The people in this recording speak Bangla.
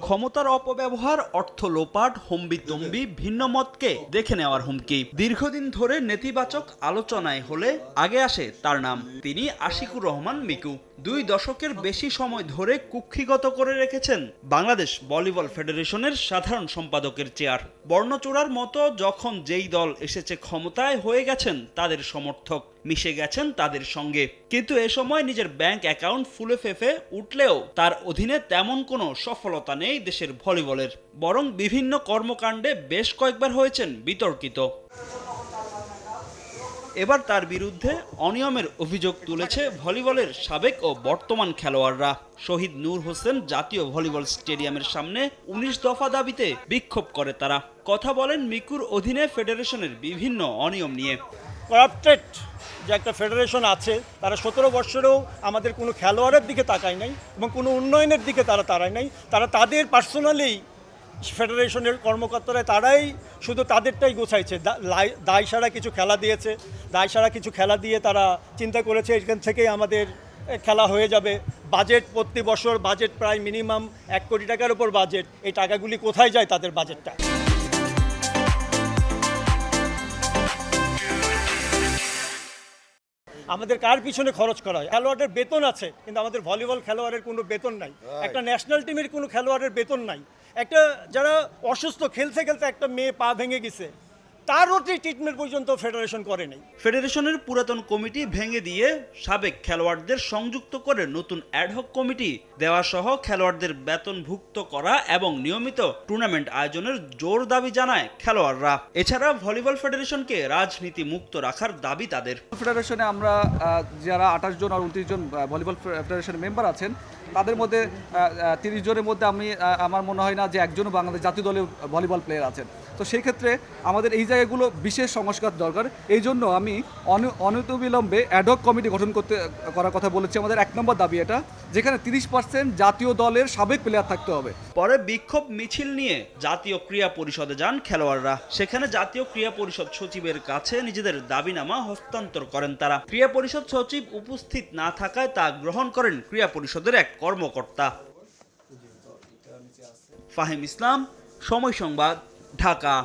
ক্ষমতার অপব্যবহার অর্থ লোপাট হম্বিতম্বি ভিন্ন মতকে দেখে নেওয়ার হুমকি। দীর্ঘদিন ধরে নেতিবাচক আলোচনায় হলে আগে আসে তার নাম। তিনি আশিকুর রহমান মিকু। দুই দশকের বেশি সময় ধরে কুক্ষিগত করে রেখেছেন বাংলাদেশ ভলিবল ফেডারেশনের সাধারণ সম্পাদকের চেয়ার। বর্ণচূড়ার মতো যখন যেই দল এসেছে ক্ষমতায় হয়ে গেছেন তাদের সমর্থক। মিশে গেছেন তাদের সঙ্গে। কিন্তু এ সময় নিজের ব্যাংক অ্যাকাউন্ট ফুলে ফেফে উঠলেও তার অধীনে তেমন কোনো সফলতা নেই দেশের ভলিবলের, বরং বিভিন্ন কর্মকাণ্ডে বেশ কয়েকবার হয়েছেন বিতর্কিত। এবার তার বিরুদ্ধে অনিয়মের অভিযোগ তুলেছে ভলিবলের সাবেক ও বর্তমান খেলোয়াড়রা। শহীদ নূর হোসেন জাতীয় ভলিবল স্টেডিয়ামের সামনে উনিশ দফা দাবিতে বিক্ষোভ করে তারা। কথা বলেন মিকুর অধীনে ফেডারেশনের বিভিন্ন অনিয়ম নিয়ে। করাপ্টেড যে একটা ফেডারেশন আছে, তারা সতেরো বছরেও আমাদের কোনো খেলোয়াড়ের দিকে তাকায় নাই এবং কোনো উন্নয়নের দিকে তারা তাড়ায় নাই। তারা তাদের পার্সোনালি ফেডারেশনের কর্মকর্তারা তারাই শুধু তাদেরটাই গোছাইছে। দায় সারা কিছু খেলা দিয়েছে। দায় সারা কিছু খেলা দিয়ে তারা চিন্তা করেছে, এখান থেকেই আমাদের খেলা হয়ে যাবে। বাজেট প্রতি বছর বাজেট প্রায় মিনিমাম এক কোটি টাকার উপর বাজেট এই টাকাগুলি কোথায় যায় তাদের বাজেটটা আমাদের কার পিছনে খরচ করা হয়? খেলোয়াড়ের বেতন আছে কিন্তু আমাদের ভলিবল খেলোয়াড়ের কোনো বেতন নাই। একটা ন্যাশনাল টিমের কোনো খেলোয়াড়ের বেতন নাই। একটা যারা অসুস্থ খেলতে খেলতে একটা মেয়ে পা ভেঙে গেছে তারও ট্রিটমেন্ট পর্যন্ত ফেডারেশন করে নাই। ফেডারেশনের পুরাতন কমিটি ভেঙে দিয়ে সাবেক খেলোয়াড়দের সংযুক্ত করে নতুন অ্যাডহক কমিটি দেওয়া সহ খেলোয়াড়দের বেতনভুক্ত করা এবং নিয়মিত টুর্নামেন্ট আয়োজনের জোর দাবি জানায় খেলোয়াড়রা। এছাড়া ভলিবল ফেডারেশনকে রাজনীতি মুক্ত রাখার দাবি তাদের। ফেডারেশনে আমরা যারা আঠাশ জন আর উনত্রিশ জন ভলিবল ফেডারেশনের মেম্বার আছেন তাদের মধ্যে তিরিশ জনের মধ্যে আমি আমার মনে হয় না যে একজনও বাংলাদেশ জাতীয় দলে ভলিবল প্লেয়ার আছেন। তো সেই ক্ষেত্রে আমাদের এই জায়গাগুলো বিশেষ সংস্কার দরকার। এই জন্য আমি অন- অনতিবিলম্বে অ্যাডক কমিটি গঠন করতে, করার কথা বলেছি। আমাদের এক নম্বর দাবি এটা, যেখানে তিরিশ পার্সেন্ট জাতীয় দলের সাবেক প্লেয়ার থাকতে হবে। পরে বিক্ষোভ মিছিল নিয়ে জাতীয় ক্রীড়া পরিষদে যান খেলোয়াড়রা। সেখানে জাতীয় ক্রীড়া পরিষদ সচিবের কাছে নিজেদের দাবিনামা হস্তান্তর করেন তারা। ক্রীড়া পরিষদ সচিব উপস্থিত না থাকায় তা গ্রহণ করেন ক্রীড়া পরিষদের এক কর্মকর্তা। ফাহিম ইসলাম, সময় সংবাদ, ঢাকা।